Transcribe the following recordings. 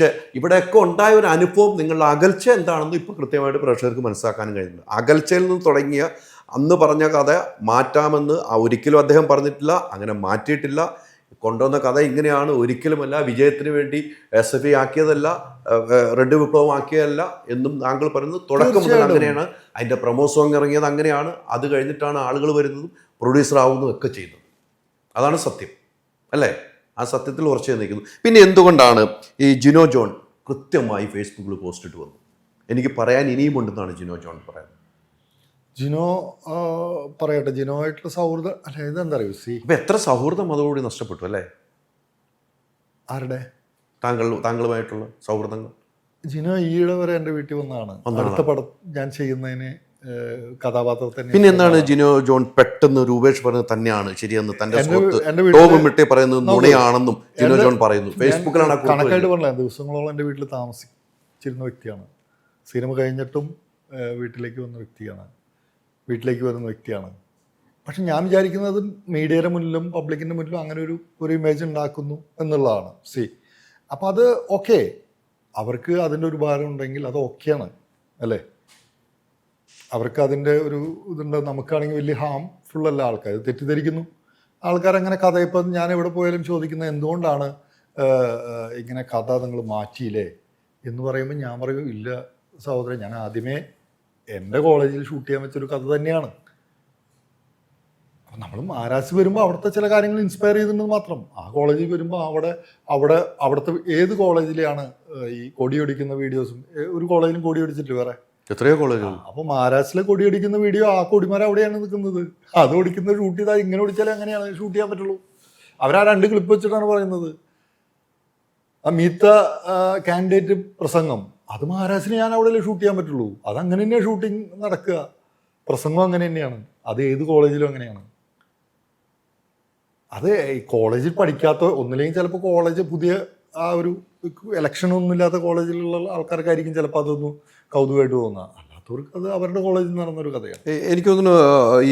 പക്ഷേ ഇവിടെയൊക്കെ ഉണ്ടായ ഒരു അനുഭവം നിങ്ങളുടെ അകൽച്ച എന്താണെന്ന് ഇപ്പോൾ കൃത്യമായിട്ട് പ്രേക്ഷകർക്ക് മനസ്സിലാക്കാനും കഴിയുന്നുണ്ട് അകൽച്ചയിൽ നിന്ന് തുടങ്ങിയ അന്ന് പറഞ്ഞ കഥ മാറ്റാമെന്ന് ആ ഒരിക്കലും അദ്ദേഹം പറഞ്ഞിട്ടില്ല അങ്ങനെ മാറ്റിയിട്ടില്ല. കൊണ്ടുവന്ന കഥ ഇങ്ങനെയാണ് ഒരിക്കലുമല്ല വിജയത്തിന് വേണ്ടി എസ് എഫ് ഐ ആക്കിയതല്ല റെഡ് വിപ്ലവം ആക്കിയതല്ല എന്നും താങ്കൾ പറയുന്നത് തുടക്കം മുതൽ അങ്ങനെയാണ്. അതിന്റെ പ്രൊമോ സോങ് ഇറങ്ങിയത് അങ്ങനെയാണ്. അത് കഴിഞ്ഞിട്ടാണ് ആളുകൾ വരുന്നതും പ്രൊഡ്യൂസർ ആവുന്നതും ഒക്കെ ചെയ്യുന്നത്. അതാണ് സത്യം. അല്ലേ? ആ സത്യത്തിൽ ഉറച്ചു നിൽക്കുന്നു. പിന്നെ എന്തുകൊണ്ടാണ് ഈ ജിനോ ജോൺ കൃത്യമായി ഫേസ്ബുക്കിൽ പോസ്റ്റ് ഇട്ട് വന്നു എനിക്ക് പറയാൻ ഇനിയും ഉണ്ടെന്നാണ് ജിനോ ജോൺ പറയുന്നത്. ജിനോ പറയട്ടെ. ജിനോ ആയിട്ടുള്ള സൗഹൃദം അല്ല ഇതെന്താ അറിയോ സി അപ്പം എത്ര സൗഹൃദം അതോടുകൂടി നഷ്ടപ്പെട്ടു അല്ലേ? ആരുടെ? താങ്കൾ താങ്കളുമായിട്ടുള്ള സൗഹൃദങ്ങൾ? ജിനോ ഈയിടെ വരെ എന്റെ വീട്ടിൽ വന്നതാണ്. അടുത്ത പടം ഞാൻ ചെയ്യുന്നതിന് കഥാപാത്രത്തിന് പിന്നെ എന്താണ് ജിനോ ജോൺ പെട്ടെന്ന് രൂപേഷ് പറഞ്ഞത് തന്നെയാണ് ശരിയെന്ന് തന്റെ സുഹൃത്ത് മിട്ടെ പറയുന്നത് നുണയാണെന്നും ജിനോ ജോൺ പറയുന്നു. ഫേസ്ബുക്കിലാണ് കണക്കായിട്ട്. പറഞ്ഞില്ല ദിവസങ്ങളോളം എന്റെ വീട്ടിൽ താമസിച്ചിരുന്ന വ്യക്തിയാണ്. സിനിമ കഴിഞ്ഞിട്ടും വീട്ടിലേക്ക് വന്ന വ്യക്തിയാണ്. വീട്ടിലേക്ക് വരുന്ന വ്യക്തിയാണ്. പക്ഷെ ഞാൻ വിചാരിക്കുന്നത് മീഡിയയുടെ മുന്നിലും പബ്ലിക്കിന്റെ മുന്നിലും അങ്ങനെ ഒരു ഒരു ഇമേജ് ഉണ്ടാക്കുന്നു എന്നുള്ളതാണ്. സി അപ്പം അത് ഓക്കെ അവർക്ക് അതിന്റെ ഒരു ഭാരം ഉണ്ടെങ്കിൽ അത് ഓക്കെയാണ് അല്ലേ? അവർക്ക് അതിന്റെ ഒരു ഇതുണ്ട്. നമുക്കാണെങ്കിൽ വലിയ ഹാം ഫുള്ളല്ല ആൾക്കാർ. തെറ്റിദ്ധരിക്കുന്നു. ആൾക്കാരങ്ങനെ കഥ ഇപ്പം ഞാൻ എവിടെ പോയാലും ചോദിക്കുന്നത് എന്തുകൊണ്ടാണ് ഇങ്ങനെ കഥ നിങ്ങൾ മാറ്റിയില്ലേ? എന്ന് പറയുമ്പോൾ ഞാൻ പറയും ഇല്ല സഹോദരൻ ഞാൻ ആദ്യമേ എന്റെ കോളേജിൽ ഷൂട്ട് ചെയ്യാൻ വെച്ചൊരു കഥ തന്നെയാണ്. അപ്പം നമ്മൾ മഹാരാഷ്ട്ര വരുമ്പോൾ അവിടുത്തെ ചില കാര്യങ്ങൾ ഇൻസ്പയർ ചെയ്തിട്ടുണ്ടെന്ന് മാത്രം. ആ കോളേജിൽ വരുമ്പോൾ അവിടെ അവിടെ അവിടുത്തെ ഏത് കോളേജിലെയാണ് ഈ കൊടിയൊടിക്കുന്ന വീഡിയോസും ഒരു കോളേജിലും കൊടിയൊടിച്ചിട്ട് വേറെ? എത്രയോ കോളേജുകൾ അപ്പൊ മഹാരാഷ്ട്രയിലെ കൊടി അടിക്കുന്ന വീഡിയോ ആ കൊടിമരം അവിടെയാണ് നിൽക്കുന്നത്. അത് ഓടിക്കുന്ന ഷൂട്ട് ചെയ്താൽ ഇങ്ങനെ ഓടിച്ചാലേ അങ്ങനെയാണ് ഷൂട്ട് ചെയ്യാൻ പറ്റുള്ളൂ. അവരാ രണ്ട് ക്ലിപ്പ് വെച്ചിട്ടാണ് പറയുന്നത്. ആ മീത്ത കാൻഡിഡേറ്റ് പ്രസംഗം. അത് മഹാരാഷ്ട്രയിൽ ഞാൻ അവിടെ ഷൂട്ട് ചെയ്യാൻ പറ്റുള്ളൂ. അത് അങ്ങനെ തന്നെയാണ് ഷൂട്ടിംഗ് നടക്കുക. പ്രസംഗം അങ്ങനെ തന്നെയാണ്. അത് ഏത് കോളേജിലും അങ്ങനെയാണ്. അത് ഈ കോളേജിൽ പഠിക്കാത്ത ഒന്നില്ലെങ്കിൽ ചിലപ്പോൾ കോളേജ് പുതിയ ആ ഒരു ഇലക്ഷൻ ഒന്നും ഇല്ലാത്ത കോളേജിലുള്ള ആൾക്കാർക്കായിരിക്കും ചിലപ്പോൾ അതൊന്നും കൗതുകമായിട്ട് തോന്നുക. അല്ലാത്തവർക്ക് അത് അവരുടെ കോളേജിൽ നടന്നൊരു കഥയാണ്. എനിക്ക് തോന്നുന്നു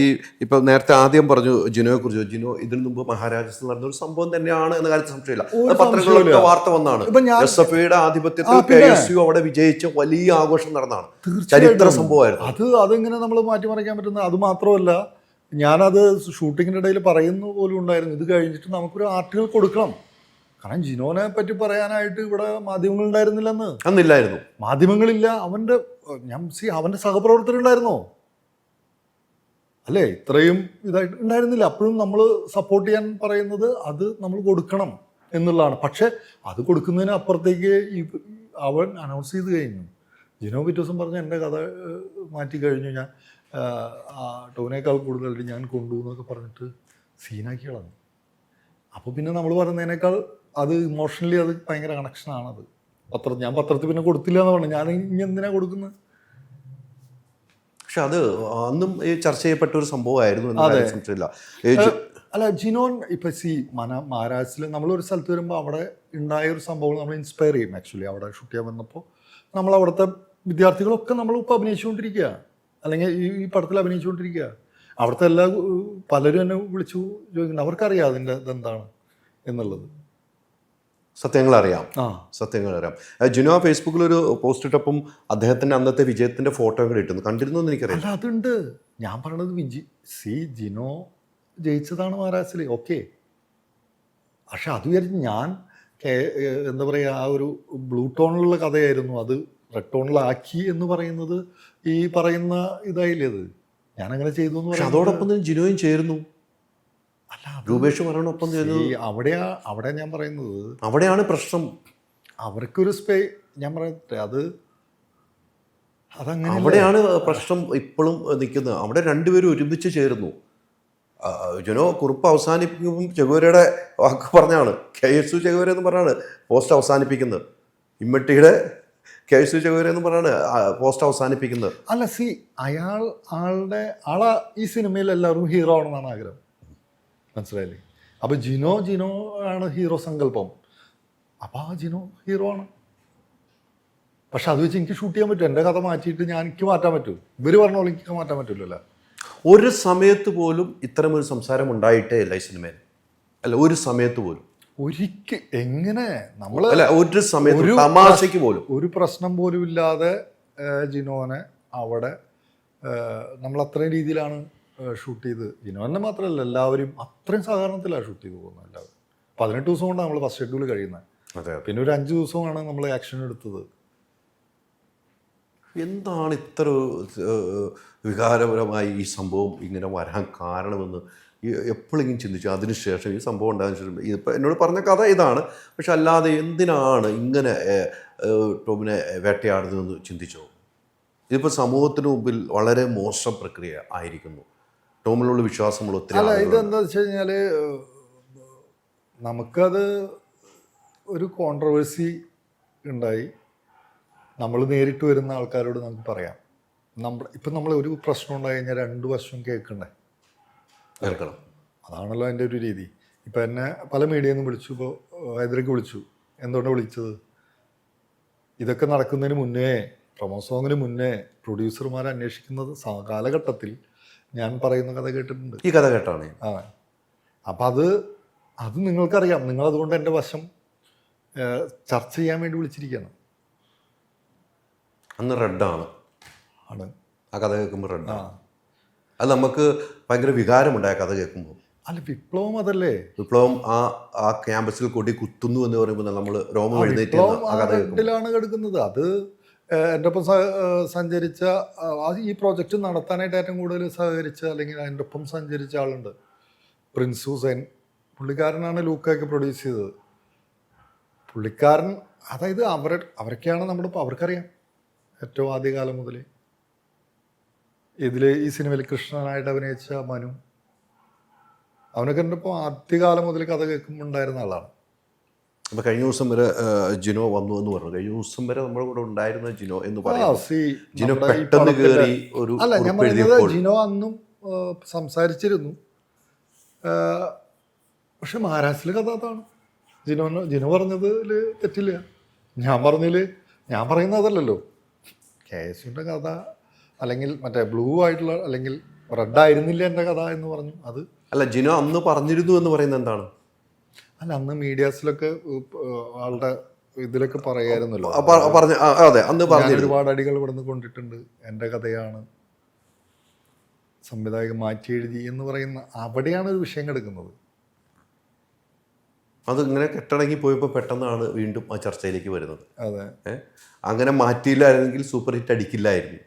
ഈ ഇപ്പൊ നേരത്തെ ആദ്യം പറഞ്ഞു ജിനോയെ കുറിച്ച്. ജിനോ ഇതിനു മുമ്പ് മഹാരാജാസിൽ നടന്ന ഒരു സംഭവം തന്നെയാണ് എന്ന കാര്യത്തിൽ സംശയമില്ല. പത്രങ്ങളിലൊക്കെ വാർത്ത വന്നാണ്. ഇപ്പൊ ഞാൻ എസ് എഫ് ഐയുടെ ആധിപത്യത്തിൽ ആ, കെ എസ് യു അവിടെ വിജയിച്ച വലിയ ആഘോഷം നടന്നതാണ്. ചരിത്ര സംഭവമായിരുന്നു. അത് അതെങ്ങനെ നമ്മൾ മാറ്റിമറിക്കാൻ പറ്റുന്ന അത് മാത്രമല്ല ഞാനത് ഷൂട്ടിങ്ങിന്റെ ഇടയിൽ പറയുന്ന പോലും ഉണ്ടായിരുന്നു. ഇത് കഴിഞ്ഞിട്ട് നമുക്കൊരു ആർട്ടിക്കിൾ കൊടുക്കണം. കാരണം ജിനോനെ പറ്റി പറയാനായിട്ട് ഇവിടെ മാധ്യമങ്ങൾ ഉണ്ടായിരുന്നില്ലെന്ന്. അന്നില്ലായിരുന്നു. മാധ്യമങ്ങളില്ല അവന്റെ ഞാൻ സി അവന്റെ സഹപ്രവർത്തകരുണ്ടായിരുന്നോ? അല്ലേ? ഇത്രയും ഇതായിട്ട് ഉണ്ടായിരുന്നില്ല. അപ്പോഴും നമ്മൾ സപ്പോർട്ട് ചെയ്യാൻ പറയുന്നത് അത് നമ്മൾ കൊടുക്കണം എന്നുള്ളതാണ്. പക്ഷെ അത് കൊടുക്കുന്നതിന് അപ്പുറത്തേക്ക് ഈ അവൻ അനൗൺസ് ചെയ്ത് കഴിഞ്ഞു. ജിനോ പിറ്റേ ദിവസം പറഞ്ഞ എന്റെ കഥ മാറ്റി കഴിഞ്ഞു. ഞാൻ ടോനേക്കാൾ കൂടുതലായിട്ട് ഞാൻ കൊണ്ടു എന്നൊക്കെ പറഞ്ഞിട്ട് സീനാക്കി കളഞ്ഞു. അപ്പോൾ പിന്നെ നമ്മൾ പറയുന്നതിനേക്കാൾ അത് ഇമോഷണലി അത് ഭയങ്കര കണക്ഷനാണത് പത്ര ഞാൻ പത്രത്തിൽ പിന്നെ കൊടുത്തില്ല എന്ന് പറഞ്ഞു. ഞാൻ ഇനി എന്തിനാ കൊടുക്കുന്നത് പക്ഷെ അത് അന്നും ഈ ചർച്ച ചെയ്യപ്പെട്ട ഒരു സംഭവമായിരുന്നു അല്ല ജിനോൻ ഇപ്പൊ സി മന മഹാരാഷ്ട്രയിൽ നമ്മളൊരു സ്ഥലത്ത് വരുമ്പോൾ അവിടെ ഉണ്ടായ ഒരു സംഭവം നമ്മൾ ഇൻസ്പയർ ചെയ്യും ആക്ച്വലി അവിടെ ഷൂട്ട് ചെയ്യാൻ വന്നപ്പോൾ നമ്മൾ അവിടുത്തെ വിദ്യാർത്ഥികളൊക്കെ നമ്മൾ ഇപ്പോൾ അഭിനയിച്ചുകൊണ്ടിരിക്കുക അല്ലെങ്കിൽ ഈ ഈ പടത്തിൽ അഭിനയിച്ചുകൊണ്ടിരിക്കുക അവിടുത്തെ എല്ലാ പലരും എന്നെ വിളിച്ചു ചോദിക്കുന്നു അവർക്കറിയാം അതിന്റെ ഇതെന്താണ് എന്നുള്ളത്. സത്യങ്ങൾ അറിയാം സത്യങ്ങൾ അറിയാം ജുനോ ഫേസ്ബുക്കിൽ ഒരു പോസ്റ്റ് ഇട്ടപ്പം അദ്ദേഹത്തിന്റെ അന്നത്തെ വിജയത്തിന്റെ ഫോട്ടോ കൂടെ ഇട്ടുന്നു കണ്ടിരുന്നു എന്ന് എനിക്കറിയാം അതുണ്ട്. ഞാൻ പറഞ്ഞത് വിജി സി ജിനോ ജയിച്ചതാണ് മഹാരാഷ്ട്രയിൽ ഓക്കെ. പക്ഷെ അത് വിചാരിച്ച് ഞാൻ എന്താ പറയുക ആ ഒരു ബ്ലൂ ടോണിലുള്ള കഥയായിരുന്നു. അത് റെഡ് ടോണിലാക്കി എന്ന് പറയുന്നത് ഈ പറയുന്ന ഇതായില്ലേ അത്? ഞാനങ്ങനെ ചെയ്തു എന്ന് അതോടൊപ്പം തന്നെ ജിനോയും ചേരുന്നു അല്ല രൂപേഷ് മരണമൊപ്പം ചേരുന്നു ഈ അവിടെയാ അവിടെ ഞാൻ പറയുന്നത് അവിടെയാണ് പ്രശ്നം. അവർക്കൊരു സ്പേ ഞാൻ പറയട്ടെ അത് അതങ്ങനെ അവിടെയാണ് പ്രശ്നം ഇപ്പോഴും നിൽക്കുന്നത്. അവിടെ രണ്ടുപേരും ഒരുമിച്ച് ചേരുന്നു. ജനോ കുറിപ്പ് അവസാനിപ്പിക്കുമ്പം ചെകുവരയുടെ വാക്ക് പറഞ്ഞാണ്. കെ എസ് യു ചെകുവര എന്ന് പറഞ്ഞാണ് പോസ്റ്റ് അവസാനിപ്പിക്കുന്നത്. ഇമ്മട്ടിയുടെ K S U Che Guevara എന്ന് പറഞ്ഞാണ് പോസ്റ്റ് അവസാനിപ്പിക്കുന്നത്. അല്ല സി അയാൾ ആളുടെ ആളെ ഈ സിനിമയിൽ എല്ലാവരും ഹീറോ ആണെന്നാണ് ആഗ്രഹം. മനസ്സിലായില്ലേ? അപ്പോൾ ജിനോ ജിനോ ആണ് ഹീറോ സങ്കല്പം. അപ്പോൾ ആ ജിനോ ഹീറോ ആണ്. പക്ഷെ അത് വെച്ച് എനിക്ക് ഷൂട്ട് ചെയ്യാൻ പറ്റും. എന്റെ കഥ മാറ്റിയിട്ട് ഞാൻ എനിക്ക് മാറ്റാൻ പറ്റും. ഇവർ പറഞ്ഞ പോലെ എനിക്ക് മാറ്റാൻ പറ്റില്ലല്ലോ ഒരു സമയത്ത് പോലും ഇത്തരമൊരു സംസാരം ഉണ്ടായിട്ടേ ഇല്ല ഈ സിനിമയിൽ. അല്ല ഒരു സമയത്ത് പോലും. ഒരിക്കൽ എങ്ങനെ നമ്മൾ അല്ല ഒരു സമയത്ത് ഒരു തമാശയ്ക്ക് പോലും. ഒരു പ്രശ്നം പോലും ഇല്ലാതെ ജിനോനെ അവിടെ നമ്മൾ അത്രയും രീതിയിലാണ് ഷൂട്ട് ചെയ്ത് ജിനോനെ മാത്രമല്ല എല്ലാവരും അത്രയും സാധാരണത്തിലാണ് ഷൂട്ട് ചെയ്ത് പോകുന്നത് എല്ലാവരും. പതിനെട്ട് ദിവസം കൊണ്ടാണ് നമ്മൾ ഫസ്റ്റ് ഷെഡ്യൂൾ കഴിയുന്നത്. പിന്നെ ഒരു അഞ്ച് ദിവസമാണ് നമ്മൾ ആക്ഷൻ എടുത്തത്. എന്താണ് ഇത്ര വികാരപരമായി ഈ സംഭവം ഇങ്ങനെ വരാൻ കാരണമെന്ന് എപ്പോഴെങ്കിലും ചിന്തിച്ചു? അതിനുശേഷം ഈ സംഭവം ഉണ്ടായതിനു ശേഷം ഇതിപ്പോൾ എന്നോട് പറഞ്ഞ കഥ ഇതാണ്. പക്ഷെ അല്ലാതെ എന്തിനാണ് ഇങ്ങനെ ടോമിനെ വേട്ടയാടുന്നതെന്ന് ചിന്തിച്ചോ? ഇതിപ്പോൾ സമൂഹത്തിന് മുമ്പിൽ വളരെ മോശം പ്രക്രിയ ആയിരിക്കുന്നു. ടോമിലുള്ള വിശ്വാസമുള്ള ഒത്തിരി അല്ല. ഇതെന്താ വെച്ച് കഴിഞ്ഞാൽ നമുക്കത് ഒരു കോൺട്രവേഴ്സി ഉണ്ടായി. നമ്മൾ നേരിട്ട് വരുന്ന ആൾക്കാരോട് നമുക്ക് പറയാം. നമ്മൾ ഇപ്പം നമ്മൾ ഒരു പ്രശ്നം ഉണ്ടായി കഴിഞ്ഞാൽ രണ്ട് വർഷം കേൾക്കണ്ടേ? കേൾക്കണം. അതാണല്ലോ എന്റെ ഒരു രീതി. ഇപ്പം എന്നെ പല മീഡിയയിൽ നിന്നും വിളിച്ചു ഇപ്പോൾ ഹൈദരക്ക് വിളിച്ചു. എന്തുകൊണ്ടാണ് വിളിച്ചത്? ഇതൊക്കെ നടക്കുന്നതിന് മുന്നേ പ്രൊമോ സോങ്ങിന് മുന്നേ പ്രൊഡ്യൂസർമാർ അന്വേഷിക്കുന്നത് കാലഘട്ടത്തിൽ ഞാൻ പറയുന്ന കഥ കേട്ടിട്ടുണ്ട്. ഈ കഥ കേട്ടാണ്. ആ. അപ്പം അത് അത് നിങ്ങൾക്കറിയാം. നിങ്ങളതുകൊണ്ട് എന്റെ വശം ചർച്ച ചെയ്യാൻ വേണ്ടി വിളിച്ചിരിക്കുകയാണ്. അന്ന് റെഡാണ്. ആണ്. ആ കഥ കേൾക്കുമ്പോൾ റെഡാണ്. അത് നമുക്ക് ഭയങ്കര വികാരമുണ്ട് ആ കഥ കേൾക്കുമ്പോൾ. അല്ല വിപ്ലവം അതല്ലേ? വിപ്ലവം ആ ആ ക്യാമ്പസിൽ കൊടി കുത്തുന്നു എന്ന് പറയുമ്പോൾ നമ്മൾ രോമം എഴുന്നേറ്റ് ആ കഥ കിടക്കുന്നത്. അത് എന്റെ ഒപ്പം സഞ്ചരിച്ച ഈ പ്രോജക്റ്റ് നടത്താനായിട്ട് ഏറ്റവും കൂടുതൽ സഹകരിച്ച അല്ലെങ്കിൽ അതിന്റെ ഒപ്പം സഞ്ചരിച്ച ആളുണ്ട്. പ്രിൻസ് ഹുസൈൻ. പുള്ളിക്കാരനാണ് ലൂക്കയൊക്കെ പ്രൊഡ്യൂസ് ചെയ്തത്. പുള്ളിക്കാരൻ അതായത് അവർ അവരൊക്കെയാണ് നമ്മുടെ അവർക്കറിയാം ഏറ്റവും ആദ്യകാലം മുതൽ. ഇതിൽ ഈ സിനിമയിൽ കൃഷ്ണനായിട്ട് അഭിനയിച്ച മനു. അവനൊക്കെ എന്റെ ഇപ്പോൾ ആദ്യകാലം മുതൽ കഥ കേൾക്കുമ്പോൾ ഉണ്ടായിരുന്ന ആളാണ്. അപ്പോൾ കഴിഞ്ഞ ദിവസം വരെ ജിനോ വന്നു എന്ന് പറഞ്ഞു. കഴിഞ്ഞ ദിവസം വരെ നമ്മുടെ കൂടെ ഉണ്ടായിരുന്ന ജിനോ എന്ന് പറയുന്നു. ജിനോ പെട്ടെന്ന് കയറി ഒരു അല്ല ഞാൻ പറയുന്നത് ജിനോ അന്നും സംസാരിച്ചിരുന്നു. പക്ഷെ മഹാരാഷ്ട്രയിലെ കഥ അതാണ്. ജിനോ ജിനോ പറഞ്ഞതിൽ തെറ്റില്ല. ഞാൻ പറഞ്ഞതിൽ ഞാൻ പറയുന്ന അതല്ലല്ലോ. കേസുവിന്റെ കഥ അല്ലെങ്കിൽ മറ്റേ ബ്ലൂ ആയിട്ടുള്ള അല്ലെങ്കിൽ റെഡ് ആയിരുന്നില്ല എന്റെ കഥ എന്ന് പറഞ്ഞു. അത് അല്ല ജിനോ അന്ന് പറഞ്ഞിരുന്നു എന്ന് പറയുന്നത് എന്താണ്? അല്ല അന്ന് മീഡിയാസിലൊക്കെ ആളുടെ ഇതിലൊക്കെ പറയായിരുന്നല്ലോ. പറഞ്ഞു അതെ അന്ന് പറഞ്ഞു ഒരുപാട് അടികൾ ഇവിടുന്ന് കൊണ്ടിട്ടുണ്ട്. എന്റെ കഥയാണ് സംവിധായകൻ മാറ്റി എഴുതി എന്ന് പറയുന്ന അവിടെയാണ് ഒരു വിഷയം കിടക്കുന്നത്. അത് ഇങ്ങനെ കെട്ടടങ്ങി പോയപ്പോൾ പെട്ടെന്നാണ് വീണ്ടും ആ ചർച്ചയിലേക്ക് വരുന്നത്. അതെ? അങ്ങനെ മാറ്റിയില്ലായിരുന്നെങ്കിൽ സൂപ്പർ ഹിറ്റ് അടിക്കില്ലായിരുന്നു.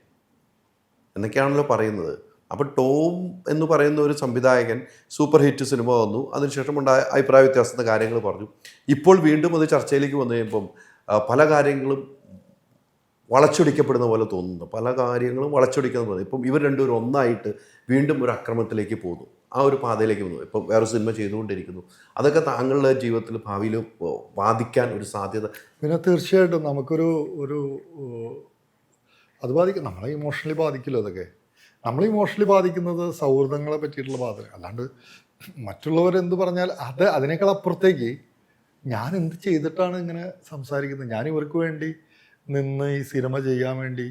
എന്നൊക്കെയാണല്ലോ പറയുന്നത്. അപ്പോൾ ടോം എന്ന് പറയുന്ന ഒരു സംവിധായകൻ സൂപ്പർ ഹിറ്റ് സിനിമ വന്നു. അതിനുശേഷം ഉണ്ടായ അഭിപ്രായ വ്യത്യാസത്തെ കാര്യങ്ങൾ പറഞ്ഞു. ഇപ്പോൾ വീണ്ടും അത് ചർച്ചയിലേക്ക് വന്നു കഴിയുമ്പം പല കാര്യങ്ങളും വളച്ചൊടിക്കപ്പെടുന്ന പോലെ തോന്നുന്നു. പല കാര്യങ്ങളും വളച്ചൊടിക്കുന്ന പോലെ ഇപ്പം ഇവർ രണ്ടുപേരും ഒന്നായിട്ട് വീണ്ടും ഒരു അക്രമത്തിലേക്ക് പോകുന്നു. ആ ഒരു പാതയിലേക്ക് വന്നു. ഇപ്പം വേറെ സിനിമ ചെയ്തുകൊണ്ടിരിക്കുന്നു. അതൊക്കെ താങ്കളുടെ ജീവിതത്തിൽ ഭാവിയിൽ ബാധിക്കാൻ ഒരു സാധ്യത പിന്നെ തീർച്ചയായിട്ടും നമുക്കൊരു ഒരു അത് ബാധിക്കും. നമ്മളെ ഇമോഷണലി ബാധിക്കില്ല അതൊക്കെ. നമ്മൾ ഇമോഷണലി ബാധിക്കുന്നത് സൗഹൃദങ്ങളെ പറ്റിയിട്ടുള്ള ബാധ അല്ലാണ്ട് മറ്റുള്ളവരെന്ത് പറഞ്ഞാൽ അത് അതിനേക്കാൾ അപ്പുറത്തേക്ക് ഞാൻ എന്ത് ചെയ്തിട്ടാണ് ഇങ്ങനെ സംസാരിക്കുന്നത്? ഞാൻ ഇവർക്ക് വേണ്ടി നിന്ന് ഈ സിനിമ ചെയ്യാൻ വേണ്ടി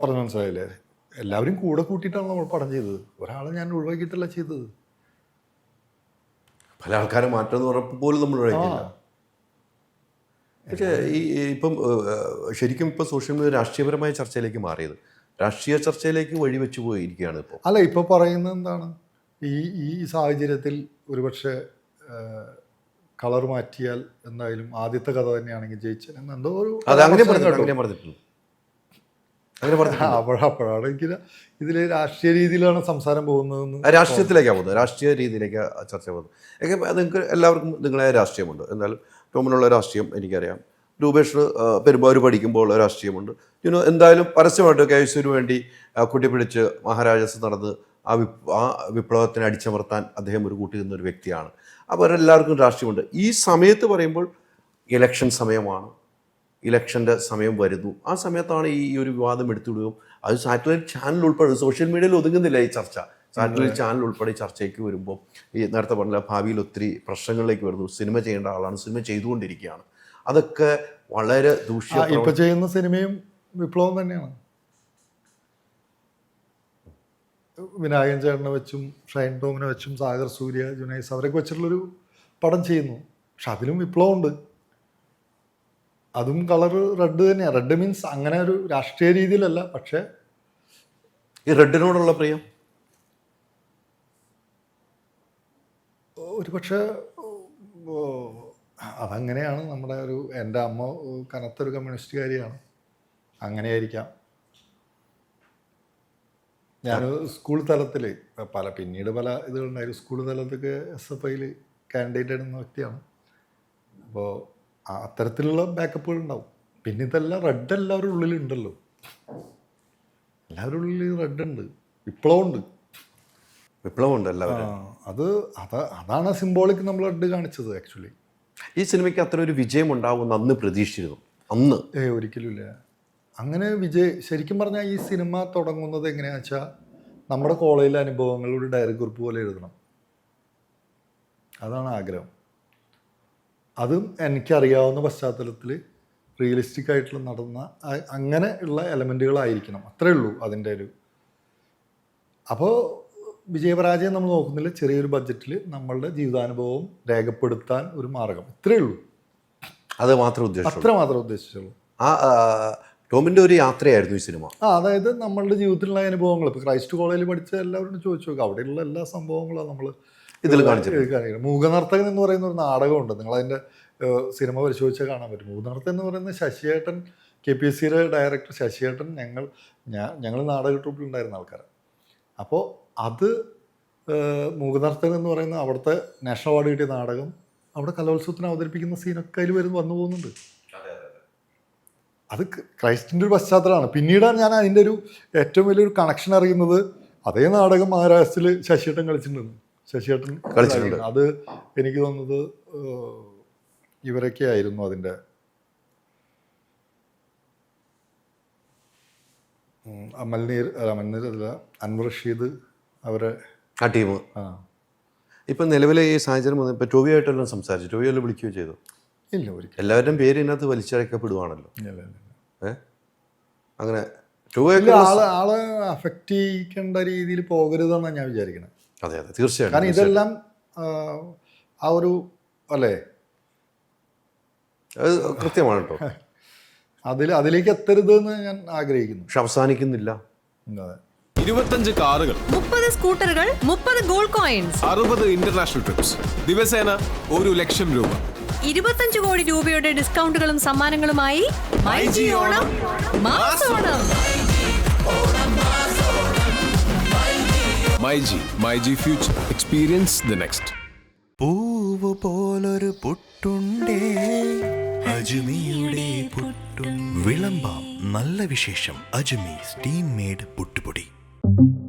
പറഞ്ഞു മനസ്സിലായില്ലേ? എല്ലാവരും കൂടെ കൂട്ടിയിട്ടാണ് നമ്മൾ പടം ചെയ്തത്. ഒരാളെ ഞാൻ ഒഴിവാക്കിയിട്ടല്ല ചെയ്തത്. പല ആൾക്കാരെ മാറ്റം പറഞ്ഞപ്പോൾ പോലും നമ്മൾ പക്ഷേ ഈ ഇപ്പം ശരിക്കും ഇപ്പം സോഷ്യൽ മീഡിയ രാഷ്ട്രീയപരമായ ചർച്ചയിലേക്ക് മാറിയത്. രാഷ്ട്രീയ ചർച്ചയിലേക്ക് വഴിവെച്ചു പോയിരിക്കുകയാണ് ഇപ്പോൾ. അല്ല ഇപ്പോൾ പറയുന്നത് എന്താണ്? ഈ ഈ സാഹചര്യത്തിൽ ഒരുപക്ഷെ കളർ മാറ്റിയാൽ എന്തായാലും ആദ്യത്തെ കഥ തന്നെയാണെങ്കിൽ ജയിച്ചാൽ എന്തോ ഒരു അത് അങ്ങനെ പ്രശ്നം പറഞ്ഞിട്ടുണ്ട് കേട്ടു. അങ്ങനെ പറഞ്ഞു അപ്പോഴാണ് എനിക്ക് ഇതിൽ രാഷ്ട്രീയ രീതിയിലാണ് സംസാരം പോകുന്നതെന്ന് രാഷ്ട്രീയത്തിലേക്കാണ് പോകുന്നത്. രാഷ്ട്രീയ രീതിയിലേക്ക് ചർച്ച പോകുന്നത്. നിങ്ങൾക്ക് എല്ലാവർക്കും നിങ്ങളെ രാഷ്ട്രീയമുണ്ട്. എന്നാലും ടോമിനുള്ള രാഷ്ട്രീയം എനിക്കറിയാം. രൂപേഷ് പെരുമ്പാവൂർ പഠിക്കുമ്പോൾ ഉള്ള രാഷ്ട്രീയമുണ്ട്. യുനോ എന്തായാലും പരസ്യമായിട്ട് കേസുവിന് വേണ്ടി കുട്ടി പിടിച്ച് മഹാരാജാസ് നടന്ന് ആ വിപ് ആ വിപ്ലവത്തിനെ അടിച്ചമർത്താൻ അദ്ദേഹം ഒരു കൂട്ടി നിന്നൊരു വ്യക്തിയാണ്. അപ്പോൾ അവരെല്ലാവർക്കും രാഷ്ട്രീയമുണ്ട്. ഈ സമയത്ത് പറയുമ്പോൾ ഇലക്ഷൻ സമയമാണ്. ഇലക്ഷന്റെ സമയം വരുന്നു. ആ സമയത്താണ് ഈ ഒരു വിവാദം എടുത്തുവിടുകയും അത് സാറ്റലൈറ്റ് ചാനൽ ഉൾപ്പെടെ സോഷ്യൽ മീഡിയയിൽ ഒതുങ്ങുന്നില്ല ഈ ചർച്ച. സാറ്റലൈറ്റ് ചാനൽ ഉൾപ്പെടെ ഈ ചർച്ചയ്ക്ക് വരുമ്പോൾ ഈ നേരത്തെ പറഞ്ഞ ഭാവിയിൽ ഒത്തിരി പ്രശ്നങ്ങളിലേക്ക് വരുന്നു. സിനിമ ചെയ്യേണ്ട ആളാണ്. സിനിമ ചെയ്തുകൊണ്ടിരിക്കുകയാണ്. അതൊക്കെ വളരെ ദൂഷ്യ ഇപ്പൊ ചെയ്യുന്ന സിനിമയും വിപ്ലവം തന്നെയാണ്. വിനായകൻ ചേട്ടനെ വെച്ചും ഷൈൻ ടോമിനെ വെച്ചും സാഗർ സൂര്യ ജുനൈസ് അവരൊക്കെ വെച്ചിട്ടുള്ളൊരു പടം ചെയ്യുന്നു. പക്ഷെ അതിലും വിപ്ലവമുണ്ട്. അതും കളർ റെഡ് തന്നെയാണ് റെഡ് മീൻസ് അങ്ങനെ ഒരു രാഷ്ട്രീയ രീതിയിലല്ല പക്ഷേ ഈ റെഡിനോടുള്ള പ്രിയം? ഒരു പക്ഷേ അതങ്ങനെയാണ് നമ്മുടെ ഒരു എന്റെ അമ്മ കനത്തൊരു കമ്മ്യൂണിസ്റ്റുകാരിയാണ്. അങ്ങനെയായിരിക്കാം. ഞാൻ സ്കൂൾ തലത്തിൽ പല പിന്നീട് പല ഇതുകളുണ്ടായിരുന്നു സ്കൂൾ തലത്തൊക്കെ എസ് എഫ് ഐയിൽ കാൻഡിഡേറ്റ് ആയിരുന്ന വ്യക്തിയാണ്. അപ്പോൾ അത്തരത്തിലുള്ള ബാക്കപ്പുകൾ ഉണ്ടാവും പിന്നെ ഇതെല്ലാം റെഡ് എല്ലാവരുടെ ഉള്ളിലുണ്ടല്ലോ. എല്ലാവരുടെ ഉള്ളിൽ റെഡ് ഉണ്ട് വിപ്ലവമുണ്ട് വിപ്ലവമുണ്ട് എല്ലാവരും അത് അതാ അതാണ് സിംബോളിക് നമ്മൾ റെഡ് കാണിച്ചത് ആക്ച്വലി. ഈ സിനിമയ്ക്ക് അത്ര ഒരു വിജയം ഉണ്ടാവുമെന്ന് അന്ന് പ്രതീക്ഷിച്ചിരുന്നു. അന്ന്. ഏ ഒരിക്കലുമില്ല. അങ്ങനെ വിജയ് ശരിക്കും പറഞ്ഞാൽ ഈ സിനിമ തുടങ്ങുന്നത് എങ്ങനെയാണെന്ന് വെച്ചാൽ നമ്മുടെ കോളേജിലെ അനുഭവങ്ങൾ ഒരു ഡയറി കുറിപ്പ് പോലെ എഴുതണം. അതാണ് ആഗ്രഹം. അതും എനിക്കറിയാവുന്ന പശ്ചാത്തലത്തിൽ റിയലിസ്റ്റിക് ആയിട്ടുള്ള നടന്ന അങ്ങനെ ഉള്ള എലമെന്റുകളായിരിക്കണം അത്രേ ഉള്ളൂ അതിന്റെ ഒരു. അപ്പോൾ വിജയപരാജയം നമ്മൾ നോക്കുന്നില്ല. ചെറിയൊരു ബഡ്ജറ്റിൽ നമ്മളുടെ ജീവിതാനുഭവം രേഖപ്പെടുത്താൻ ഒരു മാർഗം. ഇത്രയേ ഉള്ളൂ. അത് മാത്രം ഉദ്ദേശിച്ചു അത്ര മാത്രം ഉദ്ദേശിച്ചുള്ളൂ. ആ ടോമിന്റെ ഒരു യാത്രയായിരുന്നു ഈ സിനിമ. ആ അതായത് നമ്മളുടെ ജീവിതത്തിലുള്ള അനുഭവങ്ങൾ. ഇപ്പോൾ ക്രൈസ്റ്റ് കോളേജിൽ പഠിച്ച എല്ലാവരോടും ചോദിച്ചു നോക്കുക അവിടെയുള്ള എല്ലാ സംഭവങ്ങളും നമ്മൾ ഇതിൽ കാണിച്ചിട്ടുണ്ട് മൂകനർത്തകൻ എന്ന് പറയുന്ന ഒരു നാടകമുണ്ട്. നിങ്ങൾ അതിന്റെ സിനിമ പരിശോധിച്ചാൽ കാണാൻ പറ്റും. മൂകനർത്തകൻ എന്ന് പറയുന്ന ശശിയേട്ടൻ കെ പി എസ് സിയുടെ ഡയറക്ടർ ശശിയേട്ടൻ ഞങ്ങൾ ഞാൻ ഞങ്ങൾ നാടക ട്രൂപ്പിലുണ്ടായിരുന്ന ആൾക്കാർ ആൾക്കാരാണ് അപ്പോൾ അത് ഏഹ്, മൂകനർത്തകൻ എന്ന് പറയുന്ന അവിടുത്തെ നാഷണൽ അവാർഡ് കിട്ടിയ നാടകം അവിടെ കലോത്സവത്തിന് അവതരിപ്പിക്കുന്ന സീനൊക്കെ അതിൽ വരുന്ന വന്നു പോകുന്നുണ്ട്. അത് ക്രൈസ്റ്റിന്റെ ഒരു പശ്ചാത്തലമാണ്. പിന്നീടാണ് ഞാൻ അതിന്റെ ഒരു ഏറ്റവും വലിയൊരു കണക്ഷൻ അറിയുന്നത് അതേ നാടകം മഹാരാഷ്ട്രയിൽ ശശിയേട്ടൻ കളിച്ചിട്ടുണ്ട്. ശശിയേട്ടൻ കളിച്ചിട്ടുണ്ട്. അത് എനിക്ക് തോന്നുന്നത് ഇവരൊക്കെ ആയിരുന്നു അതിന്റെ. ഉം, അമൽനീർ അല്ല അമൽനീർ അല്ല അൻവർ റഷീദ് അവരെ ആ ടീം. ആ. ഇപ്പം നിലവിലെ ഈ സാഹചര്യം വന്ന് ഇപ്പം ടോവിയായിട്ടെല്ലാം സംസാരിച്ചു ടോവിയെല്ലാം വിളിക്കുകയോ ചെയ്തു? ഇല്ല ഒരിക്കലും. എല്ലാവരുടെയും പേര് ഇതിനകത്ത് വലിച്ചഴക്കപ്പെടുവാണല്ലോ. ഏ? അങ്ങനെ ആൾ ആളെ അഫക്റ്റ് ചെയ്യിക്കേണ്ട രീതിയിൽ പോകരുതെന്നാണ് ഞാൻ വിചാരിക്കുന്നത് അതെ അതെ. തീർച്ചയായിട്ടും കാരണം ഇതെല്ലാം ആ, ആ ഒരു അല്ലേ? അത് കൃത്യമാണ് കേട്ടോ. അതിൽ അതിലേക്ക് എത്തരുത് എന്ന് ഞാൻ ആഗ്രഹിക്കുന്നു. പക്ഷെ അവസാനിക്കുന്നില്ല. അതെ. ഇരുപത്തഞ്ച് കാറുകൾ. മുപ്പത് സ്കൂട്ടറുകൾ മുപ്പത് ഗോൾഡ് കോയിൻസ്. അറുപത് ഇന്റർനാഷണൽ ട്രിപ്സ്. ദിവസേന ഒരു ലക്ഷം രൂപ. ഇരുപത്തഞ്ച് കോടി രൂപയുടെ ഡിസ്കൗണ്ടുകളും സമ്മാനങ്ങളുമായി myG Onam മാസോണം my G my G future. Experience the next. പൂവ് പോലൊരു പുട്ടുണ്ടേ. അജുമിയുടെ പുട്ടും. വിളമ്പാം നല്ല വിശേഷം. അജ്മീ സ്റ്റീം മേഡ് പുട്ടുപൊടി. thank you